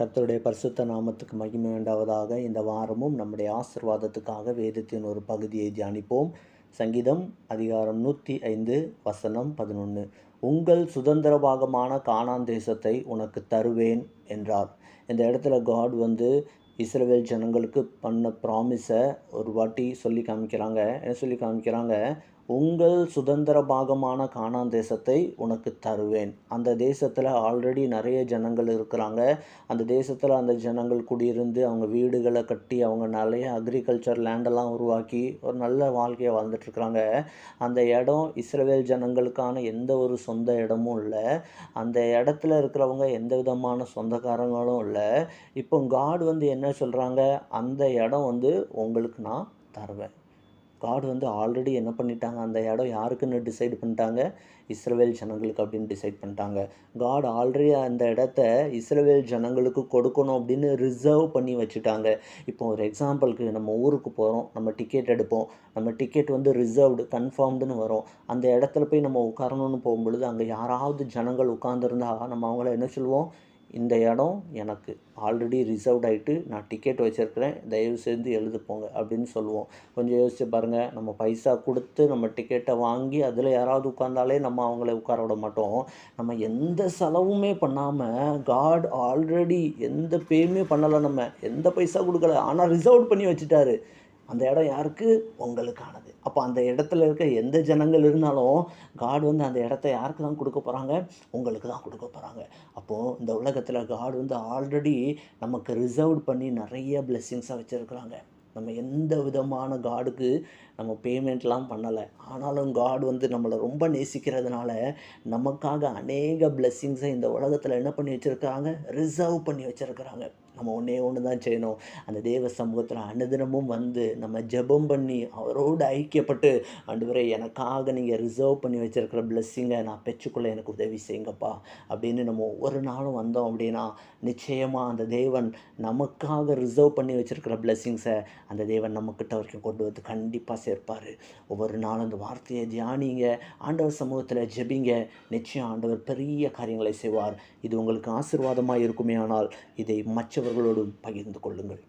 கர்த்தருடைய பரிசுத்த நாமத்துக்கு மகிமை உண்டாவதாக இந்த வாரமும் நம்முடைய ஆசிர்வாதத்துக்காக வேதத்தின் ஒரு பகுதியை தியானிப்போம். சங்கீதம் அதிகாரம் நூற்றி ஐந்து வசனம் பதினொன்று உங்கள் சுதந்திர பாகமான காணான் தேசத்தை உனக்கு தருவேன் என்றார். இந்த இடத்துல காட் வந்து இஸ்ரேல் ஜனங்களுக்கு பண்ண ப்ராமிஸை ஒரு வாட்டி சொல்லி காமிக்கிறாங்க. என்ன சொல்லி காமிக்கிறாங்க? உங்கள் சுதந்திர பாகமான காணாந்தேசத்தை உனக்கு தருவேன். அந்த தேசத்தில் ஆல்ரெடி நிறைய ஜனங்கள் இருக்கிறாங்க. அந்த தேசத்தில் அந்த ஜனங்கள் குடியிருந்து அவங்க வீடுகளை கட்டி அவங்க நிறைய அக்ரிகல்ச்சர் லேண்டெல்லாம் உருவாக்கி ஒரு நல்ல வாழ்க்கையை வாழ்ந்துட்டுருக்குறாங்க அந்த இடம் இஸ்ரேல் ஜனங்களுக்கான எந்த ஒரு சொந்த இடமும் இல்லை. அந்த இடத்துல இருக்கிறவங்க எந்த விதமான சொந்தக்காரங்களும் இல்லை. இப்போ காட் வந்து என்ன சொல்கிறாங்க அந்த இடம் வந்து உங்களுக்கு நான் தருவேன். காடு வந்து ஆல்ரெடி என்ன பண்ணிட்டாங்க? அந்த இடம் யாருக்குன்னு டிசைட் பண்ணிட்டாங்க? இஸ்ரவேல் ஜனங்களுக்கு அப்படின்னு டிசைட் பண்ணிட்டாங்க. காட் ஆல்ரெடி அந்த இடத்த இஸ்ரவேல் ஜனங்களுக்கு கொடுக்கணும் அப்படின்னு ரிசர்வ் பண்ணி வச்சுட்டாங்க. இப்போ ஒரு எக்ஸாம்பிளுக்கு நம்ம ஊருக்கு போகிறோம் நம்ம டிக்கெட் எடுப்போம். நம்ம டிக்கெட் வந்து ரிசர்வ்டு கன்ஃபார்ம்டுன்னு வரும். அந்த இடத்துல போய் நம்ம உட்காரணும்னு போகும்பொழுது அங்கே யாராவது ஜனங்கள் உட்காந்துருந்தா நம்ம அவங்கள என்ன சொல்லுவோம் இந்த இடம் எனக்கு ஆல்ரெடி ரிசர்வ்ட் ஆகிட்டு நான் டிக்கெட் வச்சுருக்கிறேன். தயவு செஞ்சு எழுது போங்க அப்படின்னு சொல்லுவோம். கொஞ்சம் யோசிச்சு பாருங்கள் நம்ம பைசா கொடுத்து நம்ம டிக்கெட்டை வாங்கி அதில் யாராவது உட்காந்தாலே நம்ம அவங்கள உட்கார விட மாட்டோம். நம்ம எந்த செலவுமே பண்ணாமல் காட் ஆல்ரெடி எந்த பேயுமே பண்ணலை நம்ம. எந்த பைசா கொடுக்கல. ஆனால் ரிசர்வ் பண்ணி வச்சுட்டாரு. அந்த இடம் யாருக்கு? உங்களுக்கானது. அப்போ அந்த இடத்துல இருக்க எந்த ஜனங்கள் இருந்தாலும் காடு வந்து அந்த இடத்த யாருக்கு தான் கொடுக்க போகிறாங்க உங்களுக்கு தான் கொடுக்க போகிறாங்க அப்போது இந்த உலகத்தில் காடு வந்து ஆல்ரெடி நமக்கு ரிசர்வ் பண்ணி நிறைய பிளெஸ்ஸிங்ஸாக வச்சுருக்குறாங்க. நம்ம எந்த விதமான காடுக்கு நம்ம பேமெண்ட்லாம் பண்ணலை. ஆனாலும் காடு வந்து நம்மளை ரொம்ப நேசிக்கிறதுனால நமக்காக அநேக பிளெஸ்ஸிங்ஸை இந்த உலகத்தில் என்ன பண்ணி வச்சுருக்காங்க ரிசர்வ் பண்ணி வச்சுருக்கிறாங்க. நம்ம ஒன்றே ஒன்று தான் செய்யணும். அந்த தேவ சமூகத்தில் அனுதினமும் வந்து நம்ம ஜெபம் பண்ணி அவரோடு ஐக்கியப்பட்டு ஆண்டவரே எனக்காக நீங்கள் ரிசர்வ் பண்ணி வச்சுருக்கிற பிளெஸ்ஸிங்கை நான் பெற்றுக்கொள்ள எனக்கு உதவி செய்யுங்கப்பா. அப்படின்னு நம்ம ஒவ்வொரு நாளும் வந்தோம் அப்படின்னா நிச்சயமாக அந்த தேவன் நமக்காக ரிசர்வ் பண்ணி வச்சுருக்கிற பிளெஸ்ஸிங்ஸை அந்த தேவன் நம்மக்கிட்ட வரைக்கும் கொண்டு வந்து கண்டிப்பாக சேர்ப்பார். ஒவ்வொரு நாளும் அந்த வார்த்தையை தியானிங்க ஆண்டவர் சமூகத்தில் ஜெபிங்க. நிச்சயம் ஆண்டவர் பெரிய காரியங்களை செய்வார். இது உங்களுக்கு ஆசீர்வாதமாக இருக்குமே ஆனால் இதை மற்றவர்களோடும் பகிர்ந்து கொள்ளுங்கள்